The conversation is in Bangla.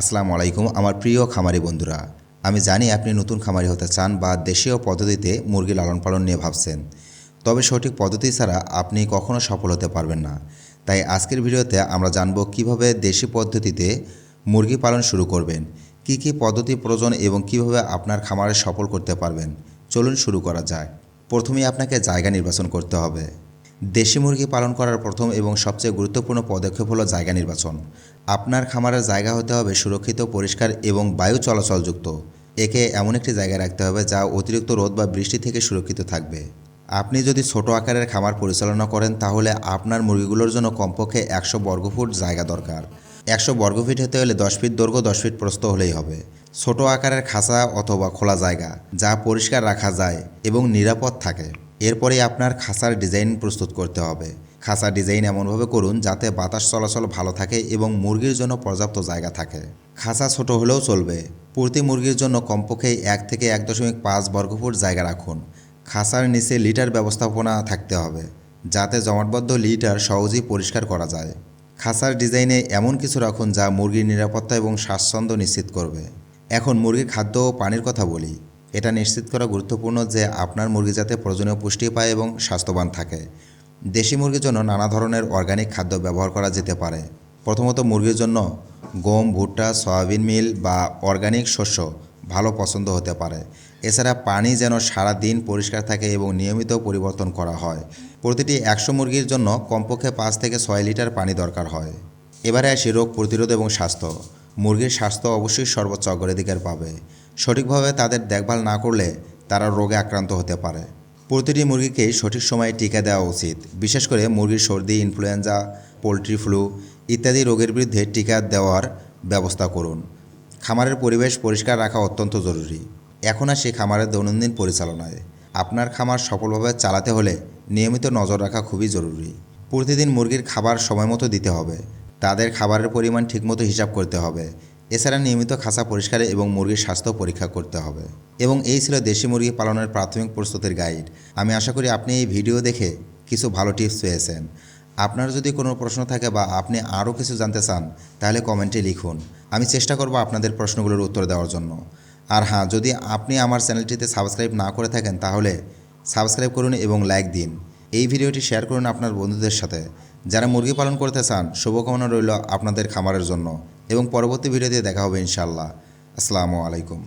আসসালামু আলাইকুম, আমার প্রিয় খামারি বন্ধুরা। আমি জানি আপনি নতুন খামারি হতে চান বা দেশীয় পদ্ধতিতে মুরগি লালন পালন নিয়ে ভাবছেন। তবে সঠিক পদ্ধতি ছাড়া আপনি কখনো সফল হতে পারবেন না। তাই আজকের ভিডিওতে আমরা জানব কীভাবে দেশি পদ্ধতিতে মুরগি পালন শুরু করবেন, কি কি পদ্ধতি প্রয়োজন এবং কীভাবে আপনার খামারে সফল করতে পারবেন। চলুন শুরু করা যায় প্রথমেই আপনাকে জায়গা নির্বাচন করতে হবে। দেশি মুরগি পালন করার প্রথম এবং সবচেয়ে গুরুত্বপূর্ণ পদক্ষেপ হলো জায়গা নির্বাচন। আপনার খামারের জায়গা হতে হবে সুরক্ষিত, পরিষ্কার এবং বায়ু চলাচলযুক্ত। একে এমন একটি জায়গায় রাখতে হবে যা অতিরিক্ত রোদ বা বৃষ্টি থেকে সুরক্ষিত থাকবে। আপনি যদি ছোট আকারের খামার পরিচালনা করেন, তাহলে আপনার মুরগিগুলোর জন্য কমপক্ষে একশো বর্গফুট জায়গা দরকার। একশো বর্গফিট হতে হলে দশ ফিট দৈর্ঘ্য, দশ ফিট প্রস্থ হলেই হবে। ছোট আকারের খাঁচা অথবা খোলা জায়গা, যা পরিষ্কার রাখা যায় এবং নিরাপদ থাকে। এরপরে আপনার খাসার ডিজাইন প্রস্তুত করতে হবে। খাঁচার ডিজাইন এমনভাবে করুন যাতে বাতাস চলাচল ভালো থাকে এবং মুরগির জন্য পর্যাপ্ত জায়গা থাকে। খাসা ছোট হলেও চলবে। প্রতি মুরগির জন্য কমপক্ষে এক থেকে এক দশমিক পাঁচ বর্গফুট জায়গা রাখুন। খাসার নিচে লিটার ব্যবস্থাপনা থাকতে হবে, যাতে জমাটবদ্ধ লিটার সহজেই পরিষ্কার করা যায়। খাসার ডিজাইনে এমন কিছু রাখুন যা মুরগির নিরাপত্তা এবং স্বাচ্ছন্দ্য নিশ্চিত করবে। এখন মুরগির খাদ্য ও পানির কথা বলি। এটা নিশ্চিত করা গুরুত্বপূর্ণ যে আপনার মুরগি যাতে প্রয়োজনীয় পুষ্টি পায় এবং স্বাস্থ্যবান থাকে। দেশি মুরগির জন্য নানা ধরনের অর্গানিক খাদ্য ব্যবহার করা যেতে পারে। প্রথমত মুরগির জন্য গম, ভুট্টা, সয়াবিন মিল বা অর্গানিক শস্য ভালো পছন্দ হতে পারে। এছাড়া পানি যেন সারা দিন পরিষ্কার থাকে এবং নিয়মিত পরিবর্তন করা হয়। প্রতিটি একশো মুরগির জন্য কমপক্ষে পাঁচ থেকে ছয় লিটার পানি দরকার হয়। এবারে আসি রোগ প্রতিরোধ এবং স্বাস্থ্য। মুরগির স্বাস্থ্য অবশ্যই সর্বোচ্চ অগ্রাধিকার পাবে। সঠিকভাবে তাদের দেখভাল না করলে তারা রোগে আক্রান্ত হতে পারে। প্রতিটি মুরগিকে সঠিক সময়ে টিকা দেওয়া উচিত, বিশেষ করে মুরগির সর্দি, ইনফ্লুয়েঞ্জা, পোলট্রি ফ্লু ইত্যাদি রোগের বিরুদ্ধে টিকা দেওয়ার ব্যবস্থা করুন। খামারের পরিবেশ পরিষ্কার রাখা অত্যন্ত জরুরি। এখন আসি খামারের দৈনন্দিন পরিচালনায় আপনার খামার সফলভাবে চালাতে হলে নিয়মিত নজর রাখা খুবই জরুরি। প্রতিদিন মুরগির খাবার সময় মতো দিতে হবে। তাদের খাবারের পরিমাণ ঠিকমতো হিসাব করতে হবে। এছাড়া নিয়মিত খাঁচা পরিষ্কার এবং মুরগির স্বাস্থ্য পরীক্ষা করতে হবে। এবং এই ছিল দেশি মুরগি পালনের প্রাথমিক প্রস্তুতির গাইড আমি আশা করি আপনি এই ভিডিও দেখে কিছু ভালো টিপস পেয়েছেন। আপনার যদি কোনো প্রশ্ন থাকে বা আপনি আরও কিছু জানতে চান, তাহলে কমেন্টে লিখুন। আমি চেষ্টা করব আপনাদের প্রশ্নগুলোর উত্তর দেওয়ার জন্য। আর হ্যাঁ যদি আপনি আমার চ্যানেলটিতে সাবস্ক্রাইব না করে থাকেন, তাহলে সাবস্ক্রাইব করুন এবং লাইক দিন। এই ভিডিওটি শেয়ার করুন আপনার বন্ধুদের সাথে। যারা মুরগি পালন করতে চান, শুভকামনা রইল আপনাদের খামারের জন্য। এবং পরবর্তী ভিডিওতে দেখা হবে ইনশাল্লাহ আসসালামু আলাইকুম।